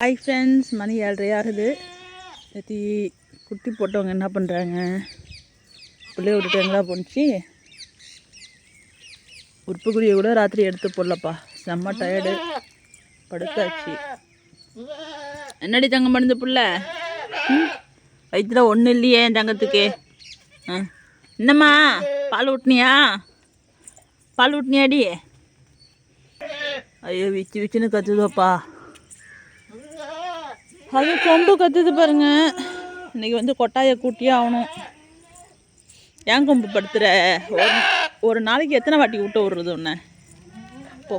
Hi friends மணி ஏழரை ஆகுது நேற்று குட்டி போட்டவங்க என்ன பண்ணுறாங்க பிள்ளைய விட்டுட்டு எங்கடா போணுச்சு? உறுப்புக்குடியை கூட ராத்திரி எடுத்து போடலப்பா. செம்ம டயர்டு படுத்தாச்சு. என்னடி தங்கம் பண்ணுது புள்ள? வயிற்றுல ஒன்றும் இல்லையே என் தங்கத்துக்கு. ஆ. என்னம்மா பால் ஊட்டினியா? பால் ஊட்டினியாடி? ஐயோ விச்சு விச்சுன்னு கத்துதோப்பா அது கொம்பு கத்துது பாருங்க. இன்னைக்கு வந்து கொட்டாயை கூட்டியே ஆகணும். ஏன் கொம்பு படுத்துற? ஒரு ஒரு நாளைக்கு எத்தனை வாட்டி விட்டு விடுறது உன்னை? போ.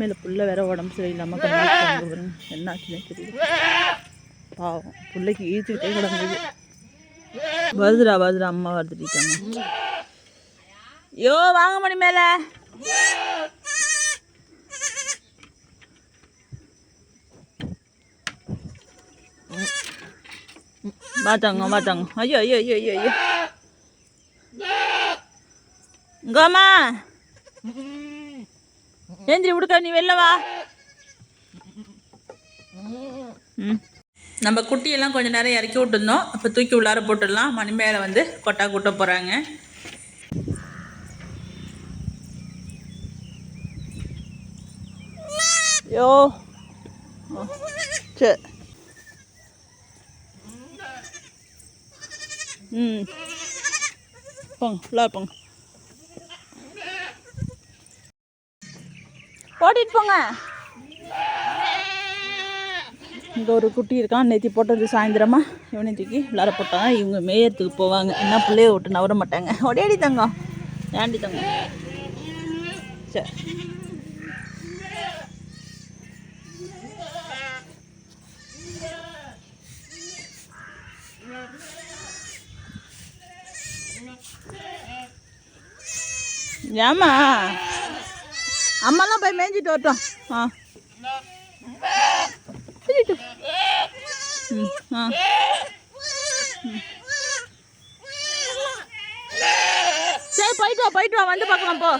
மேலே புள்ள வேற உடம்பு சரியில்லாமல் கண்ணு பாருங்க. என்னாச்சுன்னே தெரியுது பாவம். பிள்ளைக்கு ஈச்சுக்கிட்டே கிடந்தது. வருதுடா வருதுடா. அம்மா வருதுட்டாங்க ஐயோ வாங்க மணி மேலே. batang batang ayo ayo ayo ayo ayo గోమా ఏంద్రి ఉడక నీ நம்ம குட்டியெல்லாம் கொஞ்சம் நேரம் இறக்கி விட்டுருந்தோம். இப்போ தூக்கி உள்ளார போட்டுடலாம். மணி மேலே வந்து கொட்டா கூட்ட போகிறாங்க யோ. சரி ம். போங்க உள்ளார போங்க. ஓட்டிட்டு போங்க. இங்கே ஒரு குட்டி இருக்கான் நேற்றி போட்டது சாயந்தரமா. இவனை தூக்கி உள்ளார போட்டாங்க இவங்க மேயத்துக்கு போவாங்க. என்ன பிள்ளைய விட்டு நவர மாட்டாங்க. ஒடையாடி தங்கம். ஏண்டி தங்கம்? சரி. ஏம்மா? அம்மாலாம் போய் மேய்ஞ்சிட்டு வரட்டும். ஆ. ஆ. சரி போயிட்டு வா போயிட்டு வா வந்து பார்க்கலாம் போ.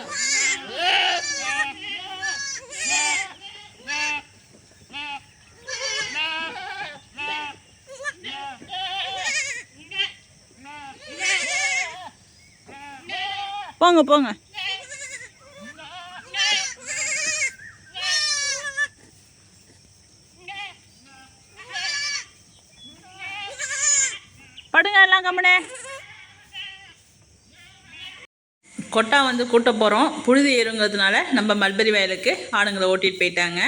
போங்க போங்க படுங்க எல்லாம் கம்மனே கொட்டா வந்து கூட்ட போகிறோம் புழுதி ஏறுங்கிறதுனால நம்ம மல்பெரி வயலுக்கு ஆடுங்களை ஓட்டிகிட்டு போயிட்டாங்க.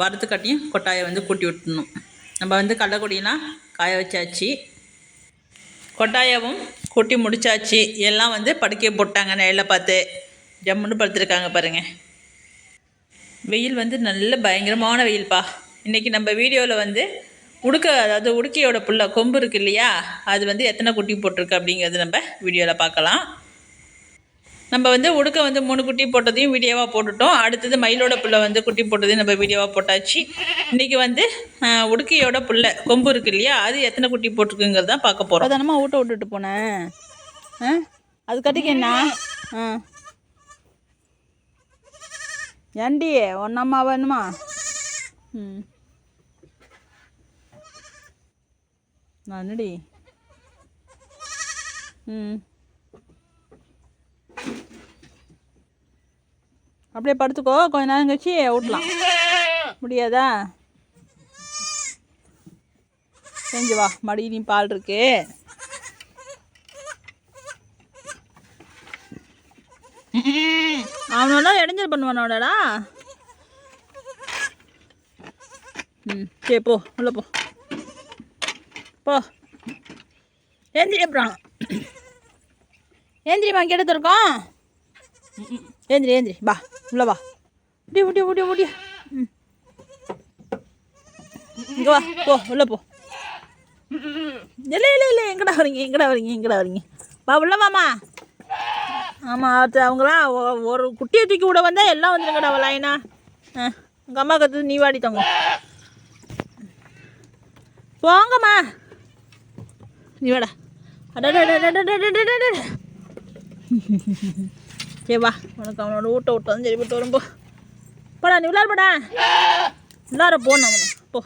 வரத்துக்காட்டியும் கொட்டாயை வந்து கூட்டி விட்டுணும். நம்ம வந்து கடலக்கொடியெல்லாம் காய வச்சாச்சு. கொட்டாயாவும் கூட்டி முடிச்சாச்சு. எல்லாம் வந்து படுக்கையை போட்டாங்க நேரில் பார்த்து. ஜம்முன்னு படுத்துருக்காங்க பாருங்கள் வெயில் வந்து நல்ல பயங்கரமான வெயில்ப்பா இன்றைக்கி நம்ம வீடியோவில் வந்து உடுக்க அதாவது உடுக்கையோட புள்ள கொம்பு இருக்கு இல்லையா? அது வந்து எத்தனை குட்டி போட்டிருக்கு அப்படிங்கிறது நம்ம வீடியோவில் பார்க்கலாம். நம்ம வந்து உடுக்க வந்து மூணு குட்டி போட்டதையும் வீடியோவாக போட்டுட்டோம். அடுத்தது மயிலோட புள்ள வந்து குட்டி போட்டதையும் நம்ம வீடியோவாக போட்டாச்சு. இன்றைக்கி வந்து உடுக்கையோட புள்ள கொம்பு இருக்கு இல்லையா? அது எத்தனை குட்டி போட்டிருக்குங்கிறது தான் பார்க்க போகிறோம் தானம்மா ஊட்ட விட்டுட்டு போனேன் ஆ? அது கட்டிக்க என்ன? ஆ. ஏண்டி ஒன்னம்மா வேணுமா? ம். நானடி ம். அப்படியே படுத்துக்கோ. கொஞ்ச நேரம் கழிச்சு விட்லாம் முடியாதா? செஞ்சு வா. மடியிலையும் பால் இருக்கு. அவனோட இடைஞ்சல் பண்ணுவானோடடா. ம் சரி போ. உள்ள போ. போ. ஏந்திரி அப்புறம் ஏந்திரிமா கிட்ட இருக்கோம் ஏந்திரி ஏந்திரி பா உள்ள வா முடிய முடிய முடிய முடிய ம். இங்கே வா போ உள்ளே போ. இல்லை இல்லை இல்லை எங்கடா வரீங்க எங்கடா வரீங்க எங்கடா வரீங்க வா உள்ள வாமா ஆமாம் அது அவங்களாம் ஒரு குட்டியை தூக்கி விட வந்தால் எல்லாம் வந்துருங்கடா வலாயினா ஆ. உங்கள் அம்மா கற்று நீ வாடி தங்க போங்கம்மா. நீ வாடா. அடடா சரி வா. உனக்கு அவனோட ஊட்ட விட்டு வந்து சரி வரும். வரும்போ போடா நீ உள்ளார போடா. உள்ளார போன போ.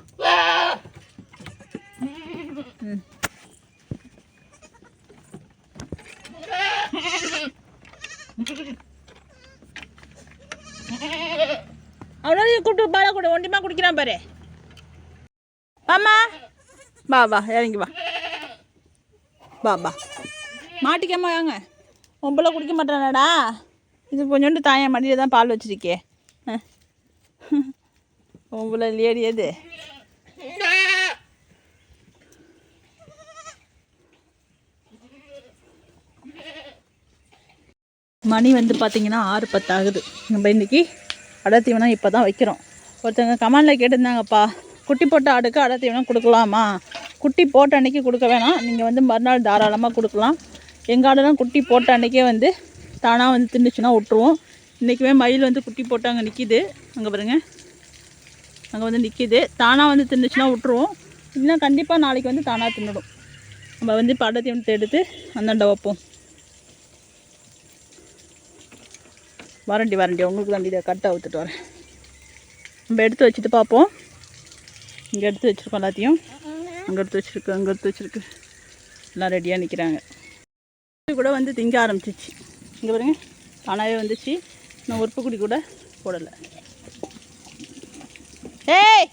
ம். அவனால கூப்பிட்டு பாலை கூட. ஒண்டிமா குடிக்கிறான் பாரு. வாம்மா வா வா இறங்கி வா. வா வா. மாட்டிக்காம வாங்க. உன் குடிக்க மாட்டானாடா. இது கொஞ்சோண்டு தாயன் மடியில் தான் பால் வச்சுருக்கே. உங்களை லேடி எது? மணி வந்து பார்த்தீங்கன்னா ஆறு பத்து ஆகுது நம்ம இன்றைக்கி அடத்தீவனம் இப்போ தான் வைக்கிறோம். ஒருத்தவங்க கமாண்டில் கேட்டிருந்தாங்கப்பா குட்டி போட்ட ஆடுக்கு அடத்தீவனம் கொடுக்கலாமா? குட்டி போட்ட அன்றைக்கி கொடுக்க வேணாம். நீங்கள் வந்து மறுநாள் தாராளமாக கொடுக்கலாம். எங்கள் ஆடுலாம் குட்டி போட்ட அன்றைக்கே வந்து தானாக வந்து தின்னுச்சுன்னா விட்ருவோம் இன்றைக்குமே மயில் வந்து குட்டி போட்டு அங்கே நிற்கிது அங்கே பாருங்க. அங்கே வந்து நிற்கிது தானாக வந்து தின்னுச்சுன்னா விட்ருவோம் இல்லைன்னா கண்டிப்பாக நாளைக்கு வந்து தானாக தின்னுடும். நம்ம வந்து படத்தையும் அடத்தீவனத்தை எடுத்து அந்தாண்ட வைப்போம். வரண்டி வரண்டி. உங்களுக்கு தான் இதை கட்டை ஊற்றுட்டு வரேன். நம்ம எடுத்து வச்சுட்டு பார்ப்போம். இங்கே எடுத்து வச்சுருக்கோம் எல்லாத்தையும். அங்கே எடுத்து வச்சுருக்கு அங்கே எடுத்து வச்சுருக்கு. எல்லாம் ரெடியாக நிற்கிறாங்க கூட வந்து திங்க ஆரம்பிச்சிச்சு. இங்கே பாருங்க தானாகவே வந்துச்சு. நான் உறுப்புக்குடி கூட போடலை. ஏய்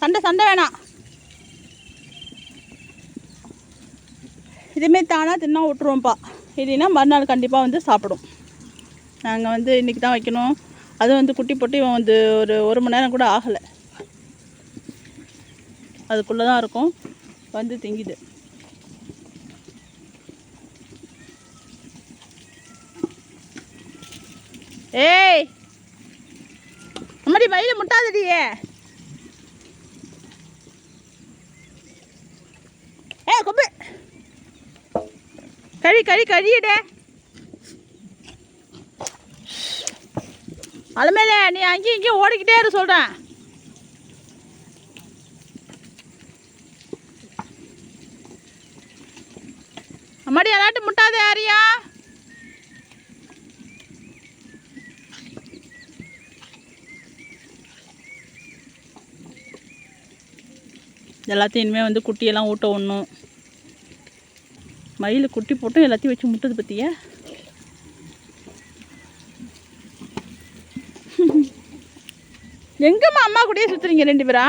சண்டை சண்டை வேணாம். இதுமாரி தானாக தின்னா விட்ருவோம்ப்பா இல்லைன்னா மறுநாள் கண்டிப்பாக வந்து சாப்பிடும். நாங்கள் வந்து இன்றைக்கி தான் வைக்கணும். அது வந்து குட்டி போட்டு இவன் வந்து ஒரு ஒரு மணி நேரம் கூட ஆகலை. அதுக்குள்ளே தான் இருக்கும். வந்து திங்குது. ஏய் அம்மாடி வயல முட்டாதடியே ஏ கொம்பு. கறி கறி கறியடே அலமேல நீ அங்கேயும் இங்கேயும் ஓடிக்கிட்டே இரு சொல்கிறேன் அம்மாடி யாராட்டும் முட்டாத யாரியா? எல்லாத்தையும் இனிமேல் வந்து குட்டியெல்லாம் ஊட்ட ஒன்றும் மயில் குட்டி போட்டும் எல்லாத்தையும் வச்சு முட்டது பற்றியா எங்கம்மா அம்மா கூடயே சுற்றுறீங்க ரெண்டு பேரா?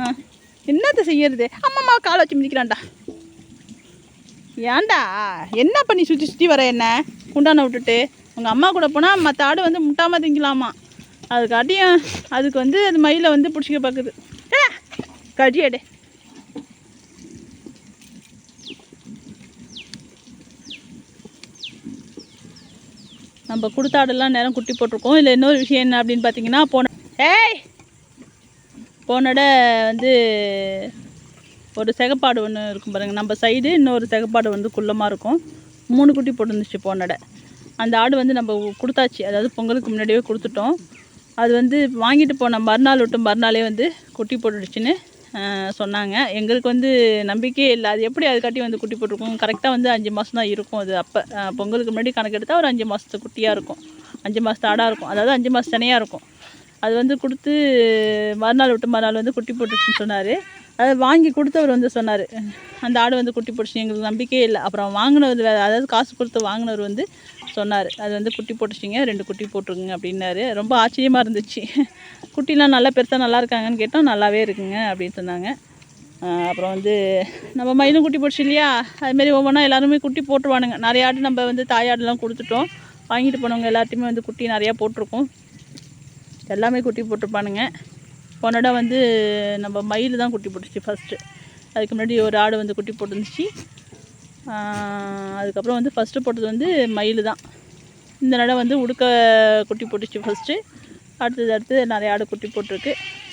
ஆ என்னத்தை செய்யறது? அம்மா அம்மா காலை வச்சு மிதிக்கிறான்டா. ஏன்டா? என்ன பண்ணி சுற்றி சுற்றி வர என்ன? குண்டான விட்டுட்டு. உங்கள் அம்மா கூட போனால் மற்ற ஆடு வந்து முட்டாமல் திங்கலாமா? அதுக்காட்டியும் அதுக்கு வந்து அது மயிலை வந்து பிடிச்சிக்க பார்க்குது. ஏ கடியடே நம்ம கொடுத்த ஆடெல்லாம் நேரம் குட்டி போட்டிருக்கோம். இல்லை இன்னொரு விஷயம் என்ன அப்படின்னு பார்த்தீங்கன்னா போன ஏய்! போனட வந்து ஒரு செகப்பாடு ஒன்று இருக்கும் பாருங்கள் நம்ம சைடு இன்னொரு செகப்பாடு வந்து குள்ளமாக இருக்கும். மூணு குட்டி போட்டுருந்துச்சு போனடை. அந்த ஆடு வந்து நம்ம கொடுத்தாச்சு. அதாவது பொங்கலுக்கு முன்னாடியே கொடுத்துட்டோம். அது வந்து வாங்கிட்டு போன மறுநாள் விட்டு மறுநாளே வந்து குட்டி போட்டுடுச்சுன்னு சொன்னாங்க. எங்களுக்கு வந்து நம்பிக்கையே இல்லை. அது எப்படி அதுக்காட்டி வந்து குட்டி போட்டிருக்கும்? கரெக்டாக வந்து அஞ்சு மாதம் தான் இருக்கும் அது அப்போ. பொங்கலுக்கு முன்னாடி கணக்கெடுத்தால் ஒரு அஞ்சு மாதத்து குட்டியாக இருக்கும். அஞ்சு மாதத்து ஆடாக இருக்கும். அதாவது அஞ்சு மாதம் தனியாக இருக்கும். அது வந்து கொடுத்து மறுநாள் விட்டு மறுநாள் வந்து குட்டி போட்டுச்சுன்னு சொன்னார். அதை வாங்கி கொடுத்தவர் வந்து சொன்னார். அந்த ஆடு வந்து குட்டி போட்டுச்சு. எங்களுக்கு நம்பிக்கையே இல்லை. அப்புறம் வாங்கினவர் வேறு அதாவது காசு கொடுத்து வாங்கினவர் வந்து சொன்னார். அது வந்து குட்டி போட்டுச்சிங்க ரெண்டு குட்டி போட்டிருக்குங்க அப்படின்னாரு. ரொம்ப ஆச்சரியமாக இருந்துச்சு. குட்டிலாம் நல்லா பெருசாக நல்லா இருக்காங்கன்னு கேட்டோம். நல்லாவே இருக்குங்க அப்படின்னு சொன்னாங்க அப்புறம் வந்து நம்ம மயிலும் குட்டி போட்டுச்சு இல்லையா? அதுமாரி ஒவ்வொன்றா எல்லாருமே குட்டி போட்டுருவானுங்க. நிறைய ஆடு நம்ம வந்து தாயாடுலாம் கொடுத்துட்டோம். வாங்கிட்டு போனவங்க எல்லாத்தையுமே வந்து குட்டி நிறையா போட்டிருக்கோம். எல்லாமே குட்டி போட்டிருப்பானுங்க. போனடா வந்து நம்ம மயில் தான் குட்டி போட்டுச்சு ஃபஸ்ட்டு அதுக்கு முன்னாடி ஒரு ஆடு வந்து குட்டி போட்டுருந்துச்சு. அதுக்கப்புறம் வந்து ஃபஸ்ட்டு போட்டது வந்து மயில் தான். இந்த நடை வந்து உடுக்க குட்டி போட்டுச்சு ஃபஸ்ட்டு அடுத்தது அடுத்து நிறைய ஆடு குட்டி போட்டிருக்கு.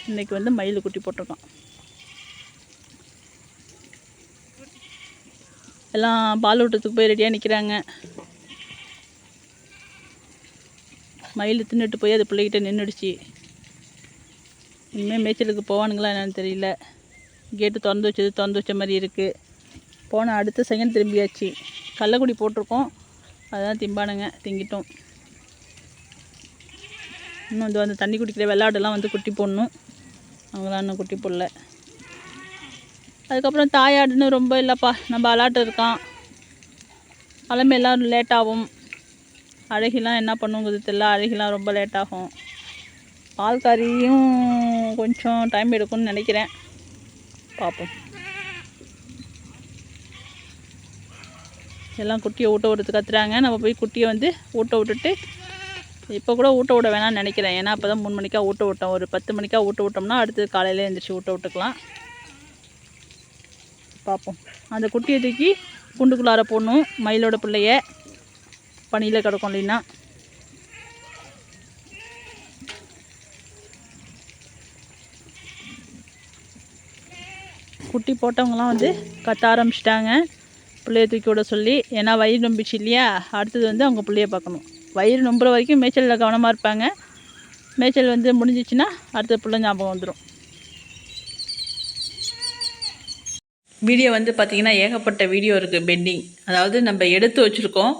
இன்றைக்கி வந்து மயில் குட்டி போட்டிருக்கான். எல்லாம் பால் ஊட்டத்துக்கு போய் ரெடியாக நிற்கிறாங்க மயில் தின்னுட்டு போய் அது பிள்ளைகிட்ட நின்றுடுச்சு இனிமேல் மேய்ச்சலுக்கு போவானுங்களா என்னென்னு தெரியல. கேட்டு திறந்து வச்சது திறந்து வச்ச மாதிரி இருக்குது போன அடுத்த செகண்ட் திரும்பியாச்சு. கள்ளக்குடி போட்டிருக்கோம். அதான் திம்பானுங்க திங்கிட்டோம். இன்னும் வந்து வந்து தண்ணி குடிக்கிற வெள்ளாடுலாம் வந்து குட்டி போடணும். அவங்களாம் இன்னும் குட்டி போடல. அதுக்கப்புறம் தாயாடுன்னு ரொம்ப இல்லைப்பா நம்ம அலாட்டு இருக்கான். அலமையெல்லாம் லேட்டாகும் அழகிலாம் என்ன பண்ணுங்கிறது தெரியல அழகிலாம் ரொம்ப லேட்டாகும் பால் பால்காரியும் கொஞ்சம் டைம் எடுக்கும்னு நினைக்கிறேன். பார்ப்போம் எல்லாம் குட்டியை ஊட்ட விடுறது கத்துறாங்க. நம்ம போய் குட்டியை வந்து ஊட்ட விட்டுட்டு இப்போ கூட ஊட்ட விட வேணாம்னு நினைக்கிறேன். ஏன்னா அப்போ தான் மூணு மணிக்கா ஊட்ட விட்டோம். ஒரு பத்து மணிக்கா ஊட்ட விட்டோம்னா அடுத்து காலையில் எழுந்திரிச்சி ஊட்ட விட்டுக்கலாம். பார்ப்போம் அந்த குட்டியை தூக்கி குண்டுக்குள்ளார போடணும். மயிலோட பிள்ளைய பனியில் கிடக்கும் இல்லைன்னா. குட்டி போட்டவங்கலாம் வந்து கத்த ஆரம்பிச்சிட்டாங்க. பிள்ளைய தூக்கி விட சொல்லி ஏன்னா வயிறு நம்பிச்சு இல்லையா? அடுத்தது வந்து அவங்க பிள்ளைய பார்க்கணும். வயிறு நம்புற வரைக்கும் மேய்ச்சலில் கவனமாக இருப்பாங்க. மேய்ச்சல் வந்து முடிஞ்சிச்சுன்னா அடுத்த பிள்ளை ஞாபகம் வந்துடும் வீடியோ வந்து பார்த்திங்கன்னா ஏகப்பட்ட வீடியோ இருக்குது பெண்டிங். அதாவது நம்ம எடுத்து வச்சுருக்கோம்.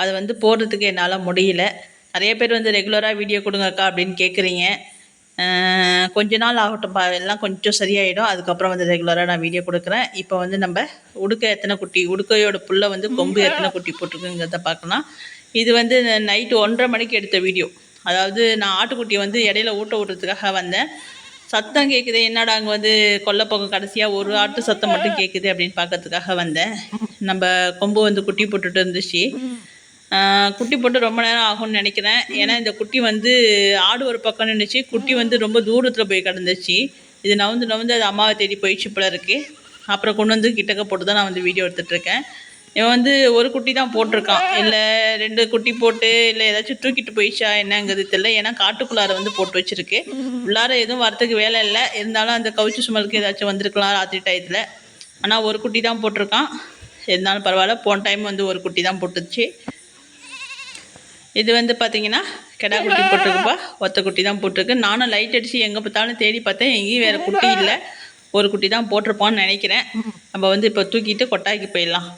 அதை வந்து போடுறதுக்கு என்னால் முடியல. நிறைய பேர் வந்து ரெகுலராக வீடியோ கொடுங்கக்கா அப்படின்னு கேட்குறீங்க கொஞ்ச நாள் ஆகட்டும்ப்பா எல்லாம் கொஞ்சம் சரியாயிடும். அதுக்கப்புறம் வந்து ரெகுலராக நான் வீடியோ கொடுக்குறேன். இப்போ வந்து நம்ம உடுக்க எத்தனை குட்டி உடுக்கையோட புல்லை வந்து கொம்பு எத்தனை குட்டி போட்டிருக்குங்கிறத பார்க்கலாம் இது வந்து நைட்டு ஒன்றரை மணிக்கு எடுத்த வீடியோ அதாவது நான் ஆட்டுக்குட்டியை வந்து இடையில ஊட்ட விட்றதுக்காக வந்தேன். சத்தம் கேட்குது என்னடா அங்கே வந்து கொல்லைப்பக்கம் கடைசியாக ஒரு ஆட்டு சத்தம் மட்டும் கேட்குது அப்படின்னு பார்க்கறதுக்காக வந்தேன். நம்ம கொம்பு வந்து குட்டி போட்டுட்டு இருந்துச்சு. குட்டி போட்டு ரொம்ப நேரம் ஆகும்னு நினைக்கிறேன். ஏன்னா இந்த குட்டி வந்து ஆடு ஒரு பக்கம் நின்றுச்சு குட்டி வந்து ரொம்ப தூரத்தில் போய் கிடந்துச்சு. இது நவுந்து நவுந்து அது அம்மாவை தேடி போயிடுச்சு போல இருக்குது அப்புறம் கொண்டு வந்து கிட்டக்க போட்டு தான் நான் வந்து வீடியோ எடுத்துகிட்ருக்கேன் இவன் வந்து ஒரு குட்டி தான் போட்டிருக்கான். இல்லை ரெண்டு குட்டி போட்டு இல்லை ஏதாச்சும் தூக்கிட்டு போயிடுச்சா என்னங்கிறது தெரியல. ஏன்னா காட்டுக்குள்ளார வந்து போட்டு வச்சிருக்கு. உள்ளார எதுவும் வரத்துக்கு வேலை இல்லை. இருந்தாலும் அந்த கவுச்சு சுமலுக்கு ஏதாச்சும் வந்திருக்கலாம் ராத்திரி டயத்தில். ஆனால் ஒரு குட்டி தான் போட்டிருக்கான். இருந்தாலும் பரவாயில்ல போன டைம் வந்து ஒரு குட்டி தான் போட்டுச்சு. இது வந்து பார்த்தீங்கன்னா கெடா குட்டி போட்டிருக்குப்பா. ஒத்த குட்டி தான் போட்டிருக்கு. நானும் லைட் அடித்து எங்கே பார்த்தாலும் தேடி பார்த்தேன். எங்கேயும் வேறு குட்டி இல்லை. ஒரு குட்டி தான் போட்டிருப்பான்னு நினைக்கிறேன். நம்ம வந்து இப்போ தூக்கிட்டு கொட்டாய்க்கு போயிடலாம்.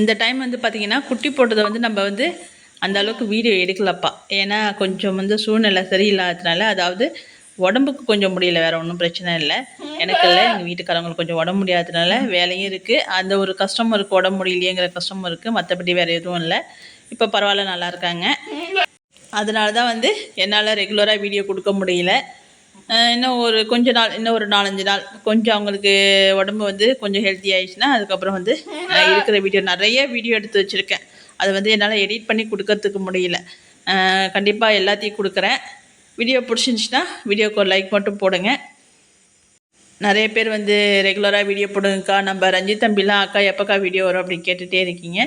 இந்த டைம் வந்து பார்த்திங்கன்னா குட்டி போட்டதை வந்து நம்ம வந்து அந்த அளவுக்கு வீடியோ எடுக்கலப்பா. ஏன்னா கொஞ்சம் வந்து சூழ்நிலை சரியில்லாததுனால அதாவது உடம்புக்கு கொஞ்சம் முடியல வேறு ஒன்றும் பிரச்சனை இல்லை. எனக்கு இல்லை எங்கள் வீட்டுக்காரங்களுக்கு கொஞ்சம் உடம்பு முடியாததுனால வேலையும் இருக்குது அந்த ஒரு கஸ்டமருக்கு உடம்பு முடியலையேங்கிற கஷ்டமும் இருக்குது மற்றபடி வேறு எதுவும் இல்லை. இப்போ பரவாயில்ல நல்லா இருக்காங்க. அதனால தான் வந்து என்னால் ரெகுலராக வீடியோ கொடுக்க முடியல. இன்னும் ஒரு கொஞ்ச நாள் இன்னும் ஒரு நாலஞ்சு நாள் கொஞ்சம் அவங்களுக்கு உடம்பு வந்து கொஞ்சம் ஹெல்த்தி ஆயிடுச்சுன்னா அதுக்கப்புறம் வந்து நான் இருக்கிற வீடியோ நிறைய வீடியோ எடுத்து வச்சுருக்கேன். அது வந்து என்னால் எடிட் பண்ணி கொடுக்கறதுக்கு முடியல. கண்டிப்பாக எல்லாத்தையும் கொடுக்குறேன். வீடியோ பிடிச்சிருந்துச்சின்னா வீடியோக்கு ஒரு லைக் மட்டும் போடுங்க. நிறைய பேர் வந்து ரெகுலராக வீடியோ போடுங்கக்கா நம்ம ரஞ்சித் தம்பிலாம் அக்கா எப்போக்கா வீடியோ வரும் அப்படின்னு கேட்டுகிட்டே இருக்கீங்க.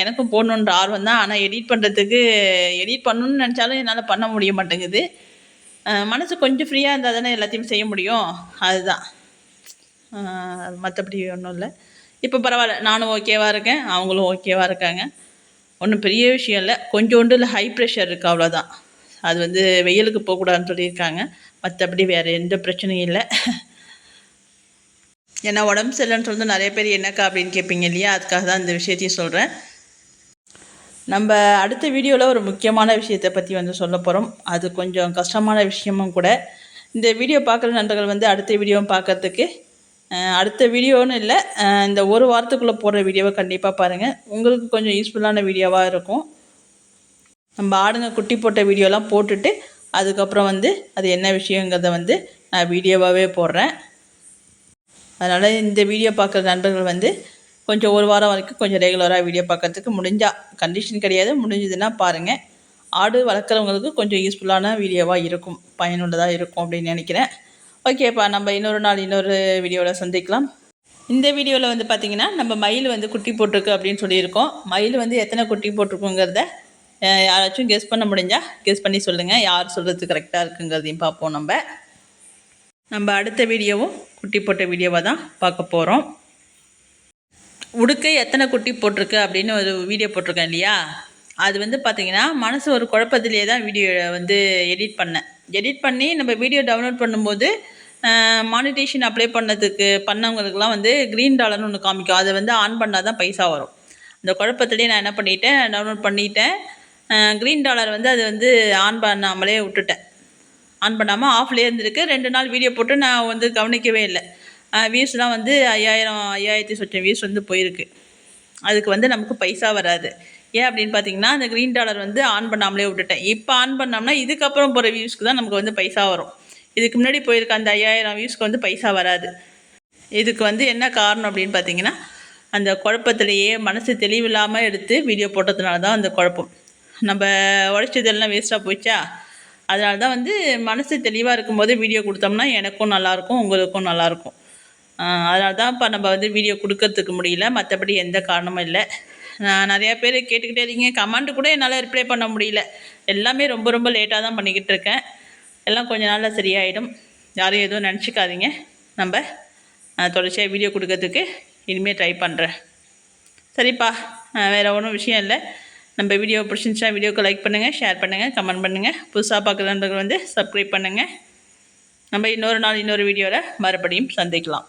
எனக்கும் போடணுன்ற ஆர்வம் தான். ஆனால் எடிட் பண்ணுறதுக்கு எடிட் பண்ணணும்னு நினச்சாலும் என்னால் பண்ண முடிய மாட்டேங்குது. மனசு கொஞ்சம் ஃப்ரீயாக இருந்தால் தானே எல்லாத்தையும் செய்ய முடியும். அதுதான். மற்றபடி ஒன்றும் இல்லை. இப்போ பரவாயில்ல. நானும் ஓகேவாக இருக்கேன். அவங்களும் ஓகேவாக இருக்காங்க. ஒன்றும் பெரிய விஷயம் இல்லை. கொஞ்சோண்டு இல்லை ஹை ப்ரெஷர் இருக்குது அவ்வளோதான் அது வந்து வெயிலுக்கு போகக்கூடாதுன்னு சொல்லியிருக்காங்க. மற்றபடி வேறு எந்த பிரச்சனையும் இல்லை. ஏன்னா உடம்பு சரியில்லைன்னு சொல்லிட்டு நிறைய பேர் என்னக்கா அப்படின்னு கேட்பீங்க இல்லையா? அதுக்காக தான் இந்த விஷயத்தையும் சொல்கிறேன் நம்ம அடுத்த வீடியோவில் ஒரு முக்கியமான விஷயத்தை பற்றி வந்து சொல்ல போகிறோம் அது கொஞ்சம் கஷ்டமான விஷயமும் கூட. இந்த வீடியோ பார்க்குற நண்பர்கள் வந்து அடுத்த வீடியோவும் பார்க்கறதுக்கு அடுத்த வீடியோன்னு இல்லை இந்த ஒரு வாரத்துக்குள்ளே போடுற வீடியோவை கண்டிப்பாக பாருங்கள் உங்களுக்கு கொஞ்சம் யூஸ்ஃபுல்லான வீடியோவாக இருக்கும். நம்ம ஆடுங்க குட்டி போட்ட வீடியோலாம் போட்டுட்டு அதுக்கப்புறம் வந்து அது என்ன விஷயங்கிறத வந்து நான் வீடியோவாகவே போடுறேன். அதனால் இந்த வீடியோ பார்க்குற நண்பர்கள் வந்து கொஞ்சம் ஒரு வாரம் வரைக்கும் கொஞ்சம் ரெகுலராக வீடியோ பார்க்கறதுக்கு முடிஞ்சால் கண்டிஷன் கிடையாது. முடிஞ்சதுன்னா பாருங்கள் ஆடு வளர்க்குறவங்களுக்கு கொஞ்சம் யூஸ்ஃபுல்லான வீடியோவாக இருக்கும். பயனுள்ளதாக இருக்கும் அப்படின்னு நினைக்கிறேன். ஓகேப்பா நம்ம இன்னொரு நாள் இன்னொரு வீடியோவில் சந்திக்கலாம். இந்த வீடியோவில் வந்து பார்த்திங்கன்னா நம்ம மயில் வந்து குட்டி போட்டிருக்கு அப்படின்னு சொல்லியிருக்கோம். மயில் வந்து எத்தனை குட்டி போட்டிருக்குங்கிறத யாராச்சும் கெஸ் பண்ண முடிஞ்சால் கெஸ் பண்ணி சொல்லுங்கள் யார் சொல்கிறது கரெக்டாக இருக்குங்கிறதையும் பார்ப்போம் நம்ம. நம்ம அடுத்த வீடியோவும் குட்டி போட்ட வீடியோவாக தான் பார்க்க போகிறோம் உடுக்கை எத்தனை குட்டி போட்டிருக்கு அப்படின்னு ஒரு வீடியோ போட்டிருக்கேன் இல்லையா? அது வந்து பார்த்திங்கன்னா மனசு ஒரு குழப்பத்திலே தான் வீடியோ வந்து எடிட் பண்ணேன். எடிட் பண்ணி நம்ம வீடியோ டவுன்லோட் பண்ணும்போது மானிட்டேஷன் அப்ளை பண்ணதுக்கு பண்ணவங்களுக்குலாம் வந்து க்ரீன் டாலர்னு ஒன்று காமிக்கும். அதை வந்து ஆன் பண்ணால் தான் பைசா வரும். அந்த குழப்பத்துலேயே நான் என்ன பண்ணிட்டேன்? டவுன்லோட் பண்ணிட்டேன். க்ரீன் டாலர் வந்து அது வந்து ஆன் பண்ணாமலே விட்டுட்டேன். ஆன் பண்ணாமல் ஆஃப்லேயே இருந்திருக்கு. ரெண்டு நாள் வீடியோ போட்டு நான் வந்து கவனிக்கவே இல்லை. வியூஸ்லாம் வந்து ஐயாயிரம் ஐயாயிரத்தி சொச்சம் வியூஸ் வந்து போயிருக்கு. அதுக்கு வந்து நமக்கு பைசா வராது. ஏன் அப்படின்னு பார்த்தீங்கன்னா அந்த க்ரீன் டாலர் வந்து ஆன் பண்ணாமலே விட்டுட்டேன். இப்போ ஆன் பண்ணோம்னா இதுக்கப்புறம் போகிற வியூஸ்க்கு தான் நமக்கு வந்து பைசா வரும். இதுக்கு முன்னாடி போயிருக்க அந்த ஐயாயிரம் வியூஸ்க்கு வந்து பைசா வராது. இதுக்கு வந்து என்ன காரணம் அப்படின்னு பார்த்தீங்கன்னா அந்த குழப்பத்திலேயே மனசு தெளிவில்லாமல் எடுத்து வீடியோ போட்டதுனால தான் அந்த குழப்பம். நம்ம உழைச்சதெல்லாம் வேஸ்ட்டாக போச்சா? அதனால தான் வந்து மனசு தெளிவாக இருக்கும்போது வீடியோ கொடுத்தோம்னா எனக்கும் நல்லாயிருக்கும் உங்களுக்கும் நல்லாயிருக்கும். அதனால தான் இப்போ நம்ம வந்து வீடியோ கொடுக்கறதுக்கு முடியல. மற்றபடி எந்த காரணமும் இல்லை. நான் நிறையா பேர் கேட்டுக்கிட்டே இருக்கீங்க. கமெண்ட் கூட என்னால் ரிப்ளை பண்ண முடியல. எல்லாமே ரொம்ப ரொம்ப லேட்டாக தான் பண்ணிக்கிட்டு இருக்கேன். எல்லாம் கொஞ்ச நாளில் சரியாயிடும். யாரும் எதுவும் நினச்சிக்காதீங்க. நம்ம தொடர்ச்சியாக வீடியோ கொடுக்கறதுக்கு இனிமேல் ட்ரை பண்ணுறேன் சரிப்பா. வேறு ஒன்றும் விஷயம் இல்லை. நம்ம வீடியோ பிடிச்சிருந்துச்சா வீடியோக்கு லைக் பண்ணுங்கள் ஷேர் பண்ணுங்கள் கமெண்ட் பண்ணுங்கள் புதுசாக பார்க்குற நண்பர்கள் வந்து சப்ஸ்கிரைப் பண்ணுங்கள் நம்ம இன்னொரு நாள் இன்னொரு வீடியோவில் மறுபடியும் சந்திக்கலாம்.